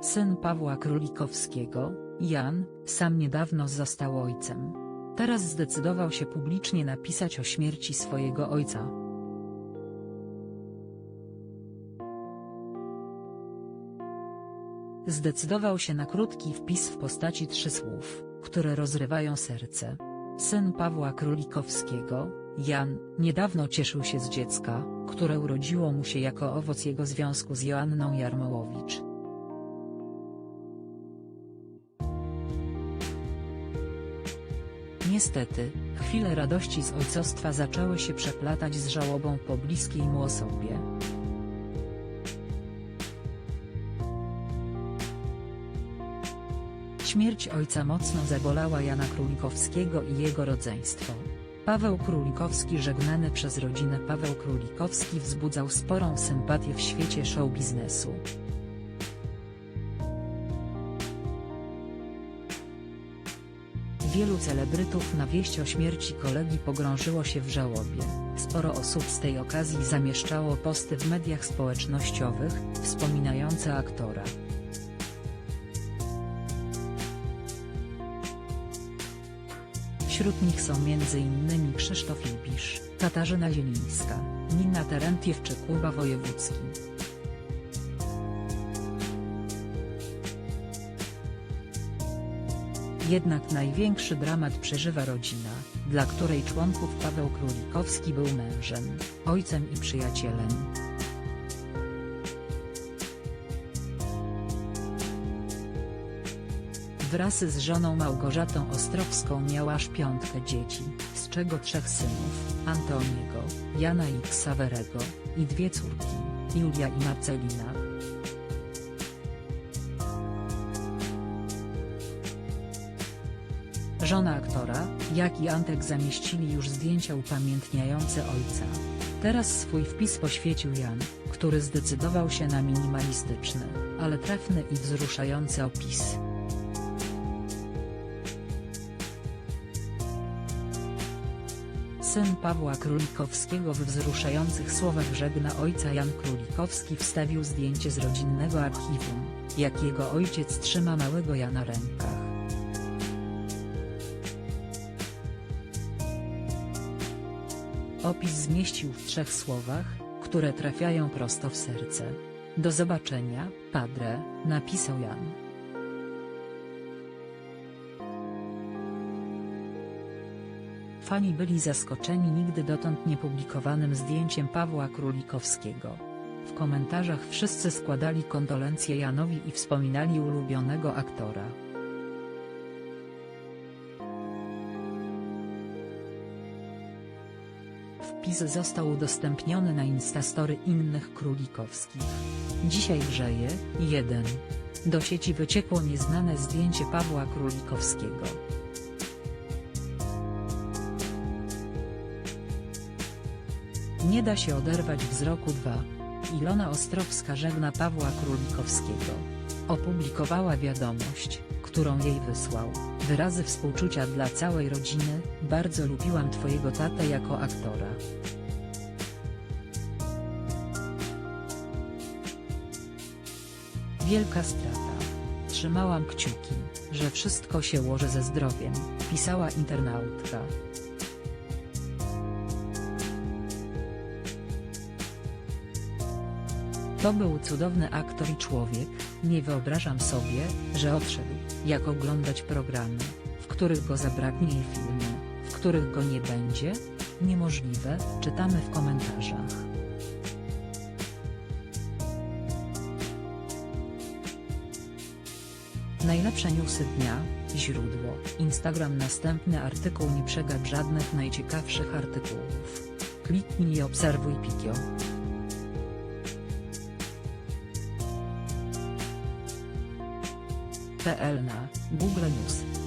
Syn Pawła Królikowskiego, Jan, sam niedawno został ojcem. Teraz zdecydował się publicznie napisać o śmierci swojego ojca. Zdecydował się na krótki wpis w postaci trzy słów, które rozrywają serce. Syn Pawła Królikowskiego, Jan, niedawno cieszył się z dziecka, które urodziło mu się jako owoc jego związku z Joanną Jarmołowicz. Niestety, chwile radości z ojcostwa zaczęły się przeplatać z żałobą po bliskiej mu osobie. Śmierć ojca mocno zabolała Jana Królikowskiego i jego rodzeństwo. Paweł Królikowski żegnany przez rodzinę Paweł Królikowski wzbudzał sporą sympatię w świecie show biznesu. Wielu celebrytów na wieść o śmierci kolegi pogrążyło się w żałobie. Sporo osób z tej okazji zamieszczało posty w mediach społecznościowych, wspominające aktora. Wśród nich są m.in. Krzysztof Ibisz, Katarzyna Zielińska, Nina Terentiew czy Kuba Wojewódzki. Jednak największy dramat przeżywa rodzina, dla której członków Paweł Królikowski był mężem, ojcem i przyjacielem. Wraz z żoną Małgorzatą Ostrowską miał aż piątkę dzieci, z czego trzech synów, Antoniego, Jana i Ksawerego, i dwie córki, Julia i Marcelina. Żona aktora, jak i Antek zamieścili już zdjęcia upamiętniające ojca. Teraz swój wpis poświecił Jan, który zdecydował się na minimalistyczny, ale trafny i wzruszający opis. Syn Pawła Królikowskiego w wzruszających słowach żegna ojca Jan Królikowski wstawił zdjęcie z rodzinnego archiwum, jak jego ojciec trzyma małego Jana na rękach. Opis zmieścił w trzech słowach, które trafiają prosto w serce. Do zobaczenia, Padre, napisał Jan. Fani byli zaskoczeni nigdy dotąd niepublikowanym zdjęciem Pawła Królikowskiego. W komentarzach wszyscy składali kondolencje Janowi i wspominali ulubionego aktora. Wpis został udostępniony na Instastory innych Królikowskich. Dzisiaj grzeje, 1. Do sieci wyciekło nieznane zdjęcie Pawła Królikowskiego. Nie da się oderwać wzroku 2. Ilona Ostrowska żegna Pawła Królikowskiego. Opublikowała wiadomość, którą jej wysłał. Wyrazy współczucia dla całej rodziny, bardzo lubiłam twojego tatę jako aktora. Wielka strata. Trzymałam kciuki, że wszystko się ułoży ze zdrowiem, pisała internautka. To był cudowny aktor i człowiek, nie wyobrażam sobie, że odszedł, jak oglądać programy, w których go zabraknie i filmy, w których go nie będzie? Niemożliwe, czytamy w komentarzach. Najlepsze newsy dnia, źródło, Instagram Następny artykuł nie przegap żadnych najciekawszych artykułów. Kliknij i obserwuj Pikio. PL na Google News